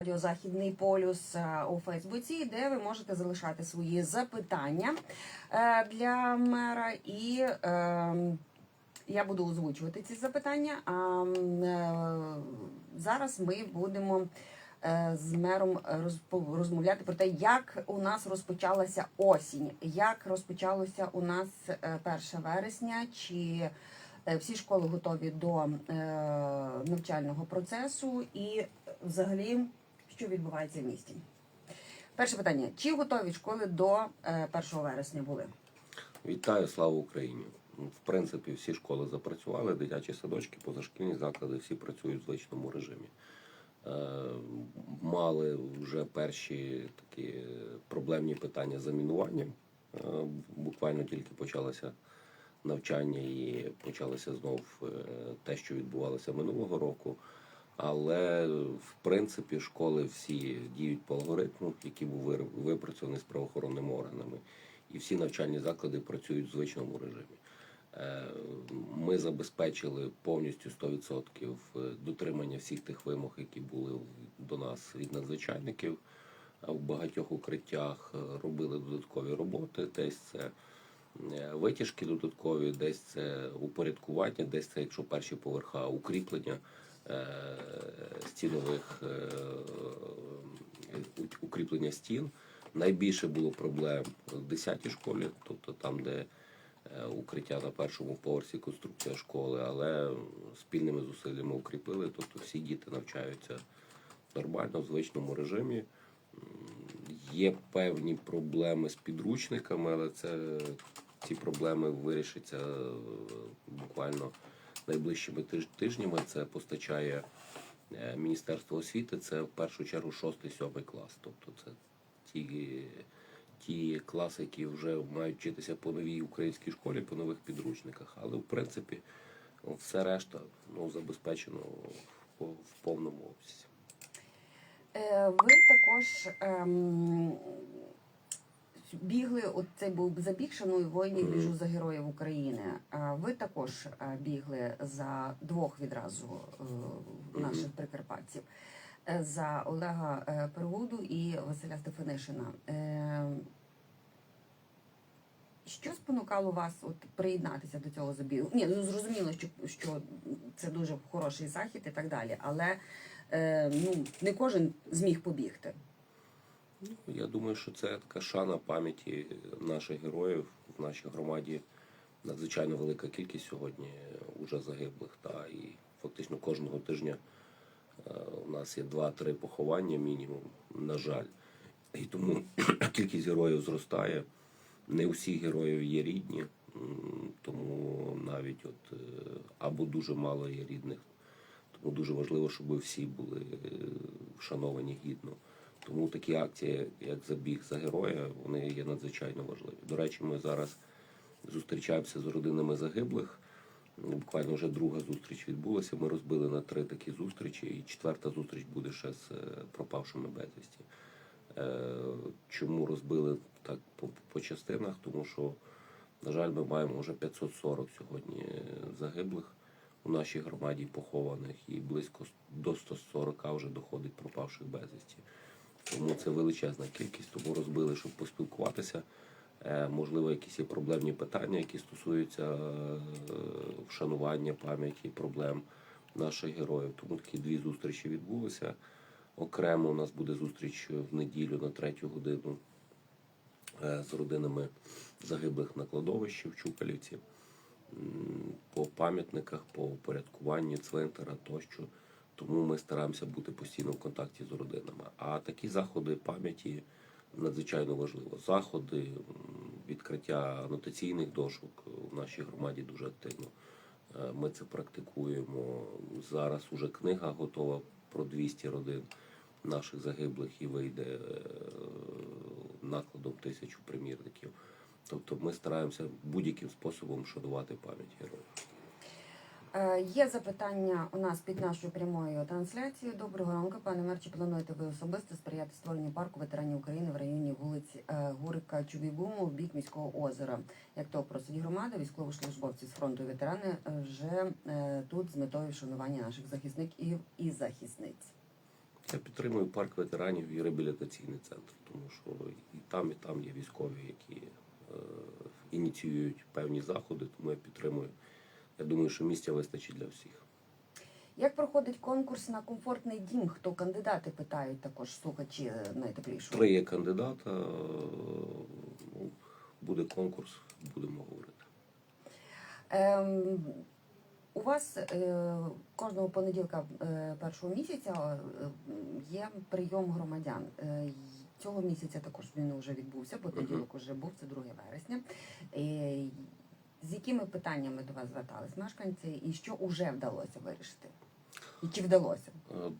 Радіо Західний полюс е, у Фейсбуці, де ви можете залишати свої запитання е, для мера, і е, я буду озвучувати ці запитання. А е, зараз ми будемо з мером розмовляти про те, як у нас розпочалася осінь, як розпочалося у нас е, 1 вересня, чи всі школи готові до навчального процесу і взагалі що відбувається в місті. Перше питання: чи готові школи до е, 1 вересня були? Вітаю, слава Україні! Ну, В принципі, всі школи запрацювали, дитячі садочки, позашкільні заклади, всі працюють в звичному режимі. Е, Мали вже перші такі проблемні питання з замінуванням. Е, Буквально тільки почалося навчання і почалося знов е, те, що відбувалося минулого року. Але в принципі школи всі діють по алгоритму, який був випрацьований з правоохоронними органами, і всі навчальні заклади працюють в звичному режимі. Е, Ми забезпечили повністю 100% дотримання всіх тих вимог, які були до нас від надзвичайників е, в багатьох укриттях. е, Робили додаткові роботи, десь це е, витяжки додаткові, десь це упорядкування, десь це, якщо перші поверха, укріплення е, стінових е, укріплення стін. Найбільше було проблем в 10 школі, тобто там, де е, укриття на першому поверсі конструкція школи, але спільними зусиллями укріпили, тобто всі діти навчаються нормально, в звичному режимі. Є певні проблеми з підручниками, але це ці проблеми вирішаться е, буквально найближчими тижнями. Це постачає е, Міністерство освіти. Це в першу чергу 6-7 клас. Тобто це ті, ті класи, які вже мають вчитися по новій українській школі, по нових підручниках. Але в принципі все решта ну, забезпечено в, повному обсязі. Е, ви також ем, бігли, от цей був забіг, шаную воїнів, біжу за героїв України. Е, ви також е, бігли за двох відразу е, наших прикарпатців. Е, За Олега Перегуду і Василя Стефанишина. Що спонукало вас от приєднатися до цього забігу? Ні, ну зрозуміло, що, що це дуже хороший захід і так далі, але е, ну, не кожен зміг побігти. Ну, Я думаю, що це така шана пам'яті наших героїв в нашій громаді. Надзвичайно велика кількість сьогодні уже загиблих. Та і фактично кожного тижня е, у нас є два-три поховання мінімум, на жаль. І тому кількість героїв зростає. Не усі героїв є рідні, тому навіть от е, або дуже мало є рідних. Тому дуже важливо, щоб всі були е, вшановані гідно. Тому такі акції, як забіг за героя, вони є надзвичайно важливі. До речі, ми зараз зустрічаємося з родинами загиблих. Буквально вже друга зустріч відбулася. Ми розбили на три такі зустрічі, і четверта зустріч буде ще з е, пропавшими безвісті. Е, Чому розбили так по, частинах? Тому що, на жаль, ми маємо вже 540 сьогодні е, загиблих у нашій громаді похованих, і близько до 140 вже доходить пропавших безвісті. Тому це величезна кількість, тому розбили, щоб поспілкуватися. Е, Можливо, якісь є проблемні питання, які стосуються е, вшанування пам'яті, проблем наших героїв. Тому такі дві зустрічі відбулися. Окремо у нас буде зустріч в неділю на третю годину е, з родинами загиблих на кладовищі в Чукалівці по пам'ятниках, по упорядкуванню цвинтара тощо. Тому ми стараємося бути постійно в контакті з родинами. А такі заходи пам'яті надзвичайно важливо. Заходи, відкриття анотаційних дошок в нашій громаді дуже активно. Е, Ми це практикуємо. Зараз уже книга готова про 200 родин наших загиблих і вийде е, накладом тисячу примірників. Тобто ми стараємося будь-яким способом шанувати пам'ять героїв. Е, Є запитання у нас під нашою прямою трансляцією. Доброго ранку, пане мер. Чи плануєте ви особисто сприяти створенню парку ветеранів України в районі вулиці е, Гурика Чубігуму в бік міського озера? Як то просить громада, військовослужбовці з фронту ветерани е, вже тут з метою вшанування наших захисників і захисниць. Я підтримую парк ветеранів і реабілітаційний центр, тому що і там, і там є військові, які е, ініціюють певні заходи, тому я підтримую. Я думаю, що місця вистачить для всіх. Як проходить конкурс на комфортний дім? Хто кандидати питають також слухачі е, найтеплішого? Три є кандидата. Ну, буде конкурс, будемо говорити. Ем, у вас е, кожного понеділка е, першого місяця е, є прийом громадян. Е, цього місяця також він вже відбувся, понеділок уже був, це 2 вересня. Е, з якими питаннями до вас звертались мешканці і що вже вдалося вирішити? І чи вдалося? Е,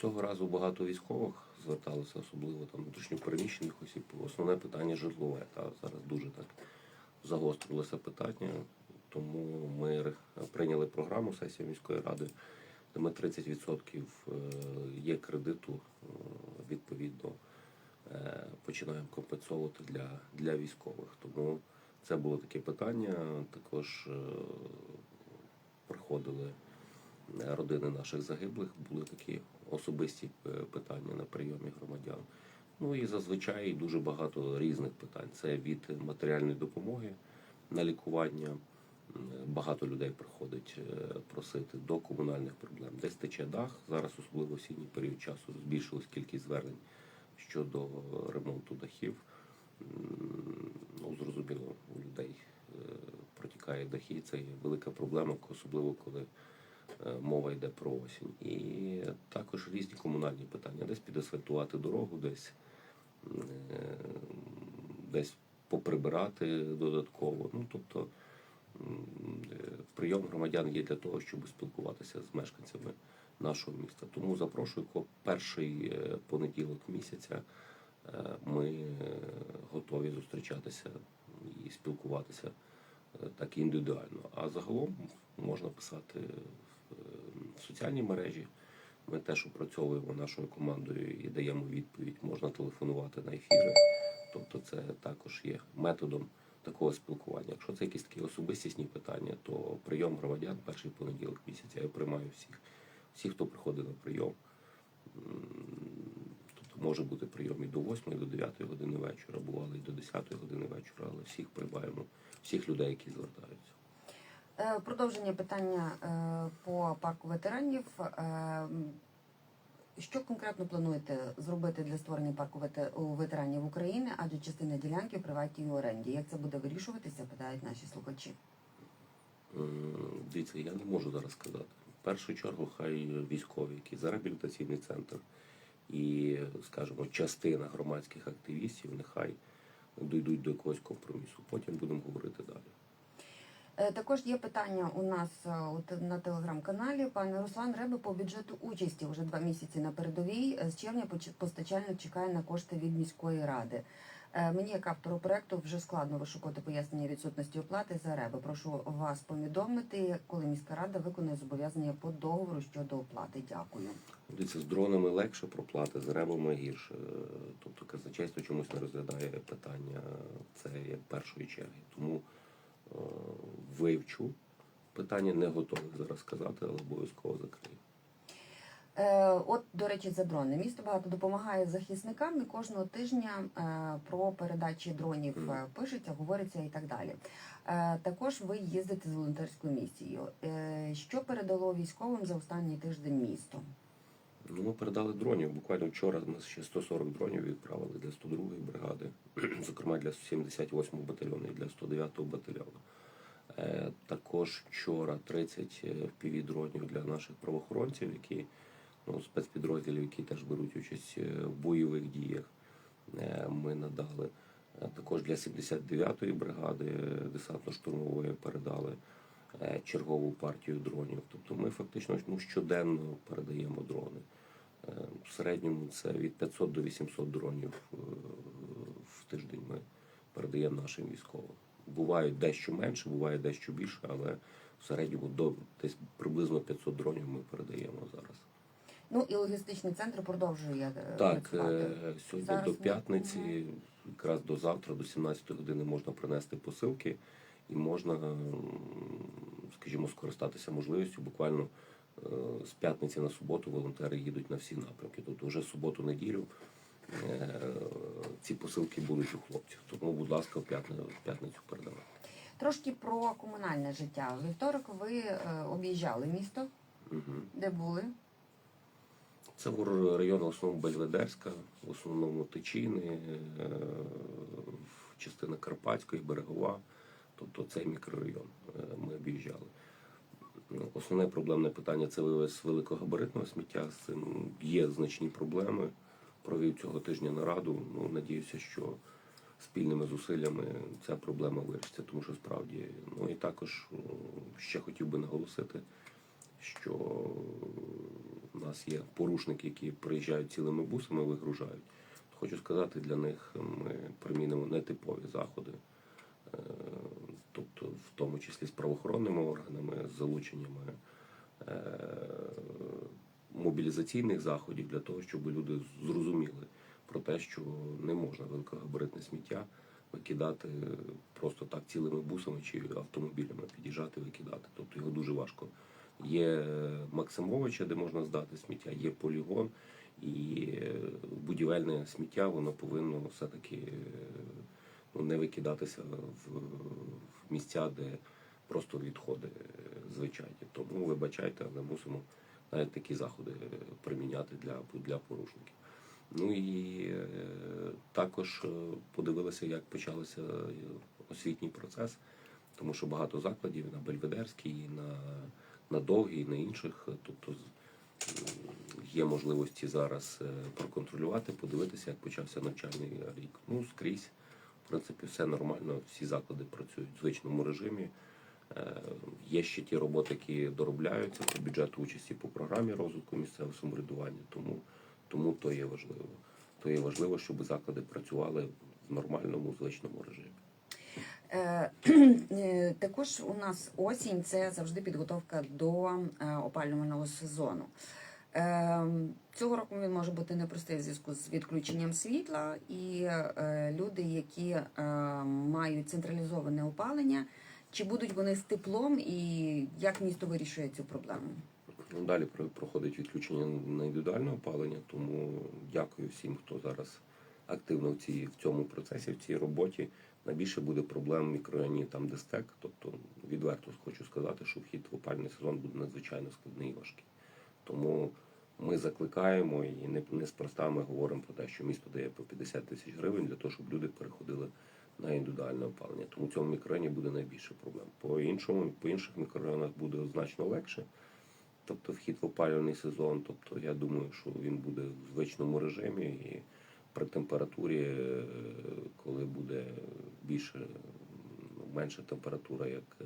Цього разу багато військових зверталося, особливо там внутрішньопереміщених осіб. Основне питання житлове. Та зараз дуже так загострилося питання. Тому ми прийняли програму сесії міської ради, де ми 30% е, є кредиту, е, відповідно починаємо компенсовувати для, для військових. Тому це було таке питання. Також е, приходили е, родини наших загиблих, були такі особисті е, питання на прийомі громадян. Ну і зазвичай дуже багато різних питань. Це від матеріальної допомоги на лікування. Багато людей приходить просити до комунальних проблем. Десь тече дах. Зараз, особливо в осінній період часу, збільшилась кількість звернень щодо ремонту дахів. Ну, зрозуміло, у людей е, протікає дахи. Це є велика проблема, особливо коли е, мова йде про осінь. І також різні комунальні питання. Десь підасфальтувати дорогу, десь, е, десь поприбирати додатково. Ну, тобто прийом громадян є для того, щоб спілкуватися з мешканцями нашого міста. Тому запрошую перший понеділок місяця. Е, Ми е, готові зустрічатися і спілкуватися е, так індивідуально. А загалом можна писати в соціальні мережі. Ми теж опрацьовуємо нашою командою і даємо відповідь. Можна телефонувати на ефіри. Тобто, це також є методом такого спілкування. Якщо це якісь такі особистісні питання, то прийом громадян перший понеділок місяця я приймаю всіх, всіх, хто приходить на прийом. Може бути прийом і до 8, і до 9 години вечора, бувало і до 10 години вечора, але всіх приймаємо, всіх людей, які звертаються. Е, Продовження питання е, по парку ветеранів. Е, Що конкретно плануєте зробити для створення парку ветеранів України, адже частина ділянки в приватній оренді? Як це буде вирішуватися? Питають наші слухачі. Дивіться, я не можу зараз сказати. В першу чергу, хай військові, які за реабілітаційний центр і, скажімо, частина громадських активістів, нехай дійдуть до якогось компромісу. Потім будемо говорити далі. Е, Також є питання у нас е, на телеграм-каналі. Пане Руслан Реби по бюджету участі вже два місяці на передовій. Е, З червня постачальник чекає на кошти від міської ради. Е, Мені, як автору проекту, вже складно вишукувати пояснення відсутності оплати за реби. Прошу вас повідомити, коли міська рада виконує зобов'язання по договору щодо оплати. Дякую. Дивіться, з дронами легше проплати, з ребами гірше. Тобто казначейство чомусь не розглядає питання це як першої черги. Тому е, вивчу. Питання не готовий зараз сказати, але обов'язково закрию. Е, от, до речі, за дрони. Місто багато допомагає захисникам і кожного тижня е, про передачі дронів е, пишеться, говориться і так далі. Також ви їздите з волонтерською місією. Що передало військовим за останній тиждень місто? Ну, ми передали дронів. Буквально вчора ми ще 140 дронів відправили для 102-ї бригади, зокрема для 78-го батальйону і для 109-го батальйону. Також вчора 30 півдронів для наших правоохоронців, які ну, спецпідрозділів, які теж беруть участь е, в бойових діях. е, Ми надали. Е, Також для 79-ї бригади десантно-штурмової передали чергову партію дронів. Тобто ми фактично ну, щоденно передаємо дрони. В середньому це від 500 до 800 дронів в тиждень ми передаємо нашим військовим. Бувають дещо менше, буває дещо більше, але в середньому до десь приблизно 500 дронів ми передаємо зараз. Ну і логістичний центр продовжує е, Так, працювати. е, сьогодні Зараз до ми- п'ятниці, якраз до завтра, до 17 години можна принести посилки і можна, скажімо, скористатися можливістю буквально е, з п'ятниці на суботу волонтери їдуть на всі напрямки. Тобто вже суботу-неділю ці посилки будуть у хлопців. Тому, будь ласка, в п'ятницю, передавайте. Трошки про комунальне життя. Вівторок ви об'їжджали місто, Мгм. де були. Це в район в основному Бельведерська, в основному Тичини, е, частина Карпатської, Берегова. Тобто цей мікрорайон е, ми об'їжджали. Основне проблемне питання це вивез великогабаритного сміття. З цим є значні проблеми. Провів цього тижня нараду. Ну, надіюся, що спільними зусиллями ця проблема вирішиться, тому що справді, ну і також ще хотів би наголосити, що у нас є порушники, які приїжджають цілими бусами, вигружають. Хочу сказати, для них ми примінимо нетипові заходи, е, тобто в тому числі з правоохоронними органами, з залученнями е, мобілізаційних заходів для того, щоб люди зрозуміли про те, що не можна великогабаритне сміття викидати просто так цілими бусами чи автомобілями, під'їжджати, викидати. Тобто його дуже важко. Є Максимовича, де можна здати сміття, є полігон, і е, будівельне сміття воно повинно все-таки е, ну, не викидатися в, в місця, де просто відходи е, звичайні. Тому вибачайте, але мусимо навіть такі заходи е, приміняти для, для порушників. Ну і е, також е, подивилися, як почався е, освітній процес, тому що багато закладів на Бельведерській, на, на Довгій, і на інших. Тобто є можливості зараз е, проконтролювати, подивитися, як почався навчальний рік. Ну, скрізь, в принципі, все нормально, всі заклади працюють в звичному режимі. Е, Є ще ті роботи, які доробляються по бюджету участі по програмі розвитку місцевого самоврядування, тому, тому то є важливо. То є важливо, щоб заклади працювали в нормальному звичному режимі. Е, е, Також у нас осінь це завжди підготовка до е, опалювального сезону. Цього року він може бути непростий в зв'язку з відключенням світла, і люди, які мають централізоване опалення, чи будуть вони з теплом, і як місто вирішує цю проблему? Ну, Далі проходить відключення на індивідуальне опалення, тому дякую всім, хто зараз активно в, цій, в цьому процесі, в цій роботі. Найбільше буде проблем в мікрорайоні там, де стек. Тобто, відверто хочу сказати, що вхід в опальний сезон буде надзвичайно складний і важкий. Тому ми закликаємо і не, неспроста ми говоримо про те, що місто дає по 50 тисяч гривень для того, щоб люди переходили на індивідуальне опалення. Тому в цьому мікрорайоні буде найбільше проблем. По іншому, по інших мікрорайонах буде значно легше. Тобто вхід в опалювальний сезон. Тобто я думаю, що він буде в звичному режимі і при температурі, е, коли буде більше, менша температура, як е,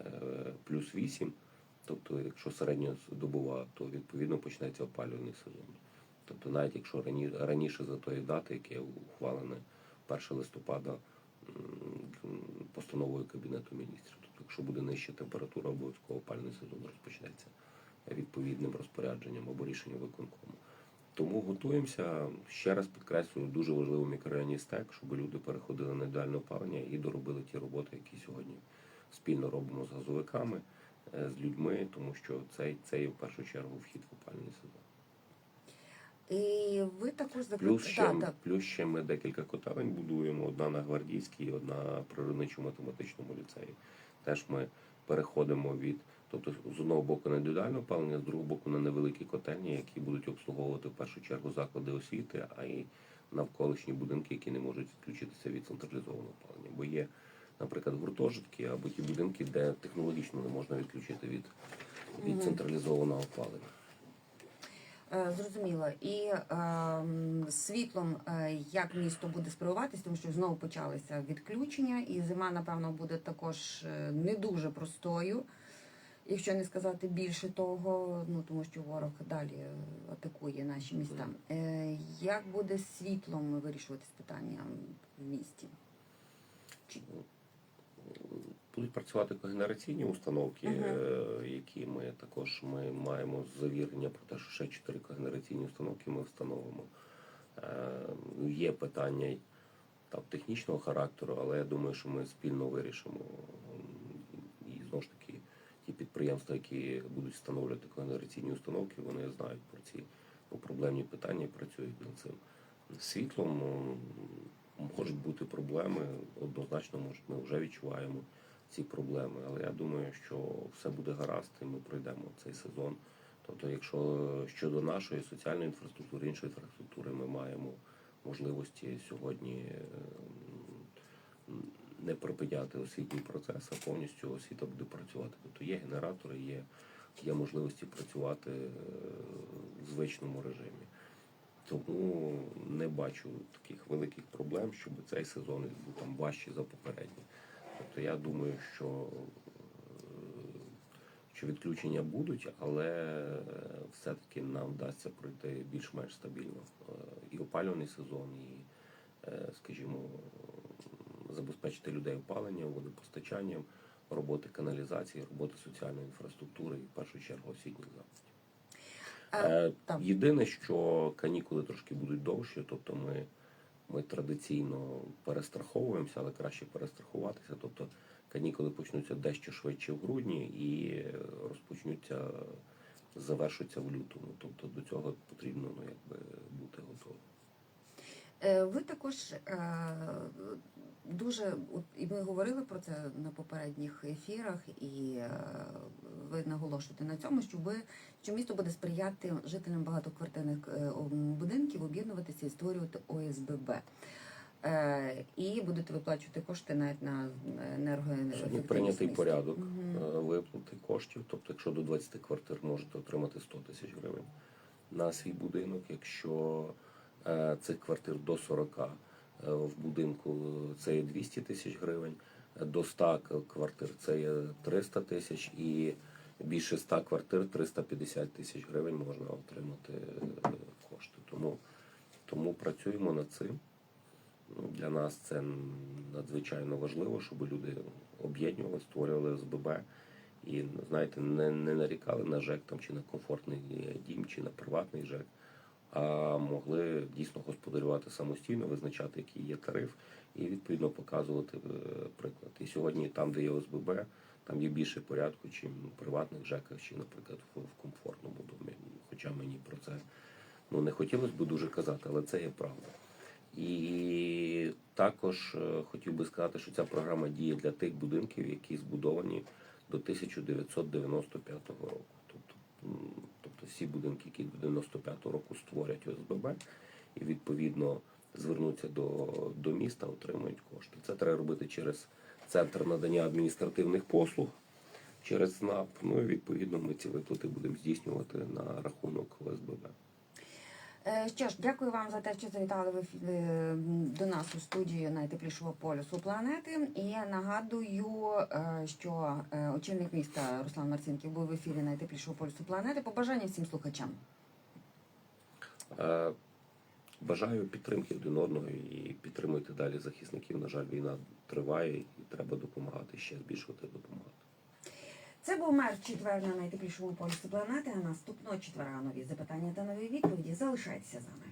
е, плюс 8, тобто якщо середньодобова, то відповідно почнеться опалювальний сезон. Тобто навіть якщо раніше за тої дати, яке ухвалене 1 листопада постановою Кабінету міністрів. Тобто, якщо буде нижча температура, обов'язково опальний сезон розпочнеться відповідним розпорядженням або рішенням виконкому. Тому готуємося. Ще раз підкреслюю, дуже важливо мікрорайоні стек, щоб люди переходили на ідеальне опалення і доробили ті роботи, які сьогодні спільно робимо з газовиками, е, з людьми, тому що це, це є в першу чергу вхід в опальний сезон. І ви також закли- Плюс ще, Да, да. плюс ще ми декілька котелень будуємо: одна на гвардійській, одна на природничо-математичному ліцеї. Теж ми переходимо від, тобто з одного боку на індивідуальне опалення, з другого боку на невеликі котельні, які будуть обслуговувати в першу чергу заклади освіти, а й навколишні будинки, які не можуть відключитися від централізованого опалення. Бо є, наприклад, гуртожитки або ті будинки, де технологічно не можна відключити від, від централізованого опалення. Е, Зрозуміло. І з світлом, е, як місто буде сприватись, тому що знову почалися відключення, і зима, напевно, буде також е, не дуже простою, якщо не сказати більше того, ну тому що ворог далі е, атакує наші міста. Е, Як буде з світлом вирішуватись питання в місті? Чи- Будуть працювати когенераційні установки, Мгм. е, які ми також ми маємо завірення про те, що ще чотири когенераційні установки ми встановимо. Е, Є питання там технічного характеру, але я думаю, що ми спільно вирішимо. І знову ж таки, ті підприємства, які будуть встановлювати когенераційні установки, вони знають про ці ну, проблемні питання і працюють над цим. Світлом можуть бути проблеми, однозначно, може, ми вже відчуваємо ці проблеми. Але я думаю, що все буде гаразд, і ми пройдемо цей сезон. Тобто, якщо щодо нашої соціальної інфраструктури, іншої інфраструктури, ми маємо можливості сьогодні м, не припиняти освітній процес, а повністю освіта буде працювати. Тобто є генератори, є, є можливості працювати е, в звичному режимі. Тому не бачу таких великих проблем, щоб цей сезон був там важчий за попередній. Тобто я думаю, що, е, що відключення будуть, але е, все-таки нам вдасться пройти більш-менш стабільно і опалювальний сезон, і, скажімо, забезпечити людей опаленням, водопостачанням, роботи каналізації, роботи соціальної інфраструктури і в першу чергу освітніх закладів. Е. Єдине, що канікули трошки будуть довші, тобто ми, ми традиційно перестраховуємося, але краще перестрахуватися. Тобто канікули почнуться дещо швидше в грудні і розпочнуться, завершуться в лютому. Тобто до цього потрібно ну, якби, бути готовим. Е, Ви також е, дуже і ми говорили про це на попередніх ефірах, і е, ви наголошуєте на цьому, що ви що місто буде сприяти жителям багатоквартирних будинків об'єднуватися і створювати ОСББ. І будете виплачувати кошти навіть на енергоефективність прийнятий міста. порядок е, виплати коштів. Тобто, якщо до 20 квартир можете отримати 100 тисяч гривень на свій будинок. Якщо цих квартир до 40 е, в будинку це є 200 тисяч гривень, е, до 100 квартир це є 300 тисяч і більше 100 квартир 350 тисяч гривень можна отримати е, кошти. Тому, тому працюємо над цим. Ну, Для нас це надзвичайно важливо, щоб люди об'єднували, створювали СББ і, знаєте, не, не нарікали на ЖЕК там, чи на комфортний дім, чи на приватний ЖЕК, а могли дійсно господарювати самостійно, визначати, який є тариф, і відповідно показувати е, приклад. І сьогодні, там, де є ОСББ, там є більше порядку, чим в приватних ЖЕКах, чи, наприклад, в, комфортному домі. Хоча мені про це ну, не хотілося б дуже казати, але це є правда. І також е, хотів би сказати, що ця програма діє для тих будинків, які збудовані до 1995 року. Тобто всі будинки, які до 95 року створять ОСББ і відповідно звернуться до, до міста, отримують кошти. Це треба робити через центр надання адміністративних послуг, через СНАП. Ну і відповідно ми ці виплати будемо здійснювати на рахунок ОСББ. Е, Що ж, дякую вам за те, що завітали ви е, до нас у студію найтеплішого полюсу планети. І нагадую, е, що очільник міста Руслан Марцинків був в ефірі найтеплішого полюсу планети. Побажання всім слухачам. Бажаю підтримки один одного і підтримуйте далі захисників. На жаль, війна триває і треба допомагати ще збільшувати допомагати. Це був мер четвер на найтеплішому полюсі планети. А наступного четвера нові запитання та нові відповіді. Залишайтеся з нами.